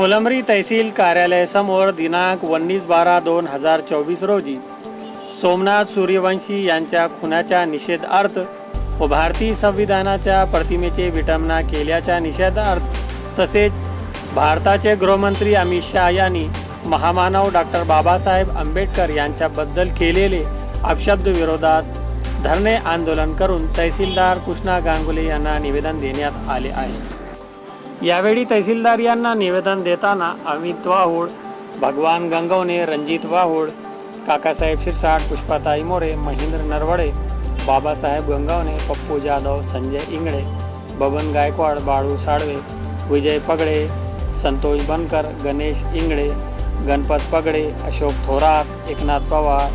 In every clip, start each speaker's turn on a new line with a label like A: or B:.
A: फुलंब्री तहसील कार्यालयासमोर दिनांक उन्नीस बारा दोन हजार चोवीस रोजी सोमनाथ सूर्यवंशी यांच्या खुनाच्या निषेधार्थ व भारतीय संविधानाच्या प्रतिमेचे विटंबना केल्याच्या निषेधार्थ तसेच भारताचे गृहमंत्री अमित शहा यांनी महामानव डॉक्टर बाबासाहेब आंबेडकर यांच्याबद्दल केलेले अपशब्द विरोधात धरणे आंदोलन करून तहसीलदार कृष्णा गांगुले यांना निवेदन देण्यात आले आहे. यावेळी तहसीलदार यांना निवेदन देताना अमित वाहुळ भगवान गंगवणे रणजित वाहुळ काकासाहेब शिरसाट पुष्पाताई मोरे महेंद्र नरवडे बाबासाहेब गंगावणे पप्पू जाधव संजय इंगळे बबन गायकवाड बाळू साळवे विजय पगडे संतोष बनकर गणेश इंगळे गणपत पगडे अशोक थोरात एकनाथ पवार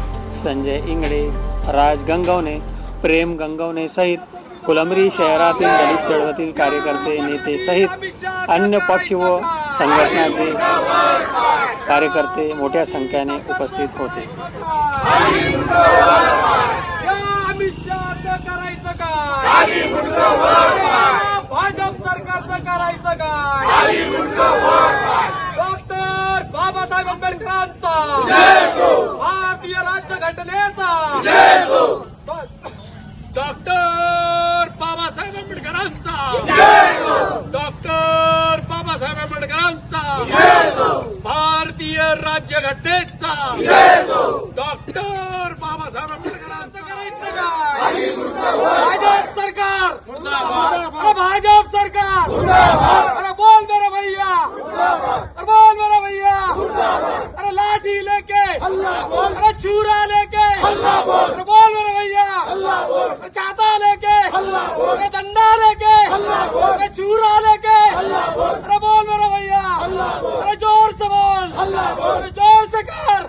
A: संजय इंगळे राज गंगवणे प्रेम गंगवणे सहित फुलंब्री शहरातील दलित चळवळीतील कार्यकर्ते नेते सहित अन्य पक्ष व संघटनाचे कार्यकर्ते मोठ्या संख्येने उपस्थित होते.
B: करायचं काय भाजप सरकारचं करायचं काय डॉक्टर बाबासाहेब आंबेडकरांचा. भारतीय राज्यघटनेचा डॉक्टर बाबासाहेब आंबेडकरांचं करायचं काय भाजप सरकार. अरे भाजप सरकार. अरे बोल मेरा भैया. अरे बोल मेरा भैया. अरे लाठी लेके. अरे छूरा लेके. अरे बोल मेरा भैया. अरे चाता लेके. अरे डंडा लेके. अरे छुरा लेके. अरे बोल मेरा अरे जोर से बोल। अरे जोर से कर।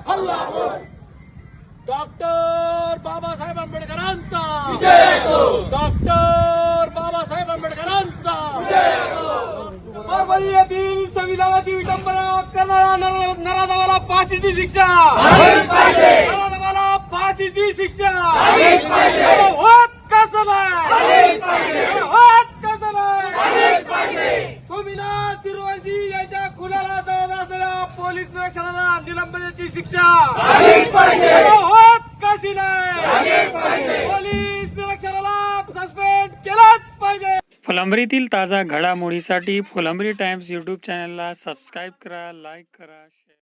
B: डॉक्टर बाबासाहेब आंबेडकरांचा। डॉक्टर बाबासाहेब आंबेडकरांचा। परभणी येथील संविधानाची विटंबना करणाऱ्या नर- नराधमाला फाशीची शिक्षा। नराधमाला फाशीची शिक्षा अरे होत कसं नाही अरे होत कसं नाही सोमीनाथ सूर्यवंशी यांच्या खुनाला जवळ असलेल्या पोलीस निरीक्षणाला निलंबनाची शिक्षा. होत कशी नाही पोलीस निरीक्षणाला सस्पेंड केलंच पाहिजे.
A: फुलंब्रीतील ताजा घडामोडीसाठी फुलंब्री टाइम्स यूट्यूब चॅनलला सबस्क्राईब करा लाईक करा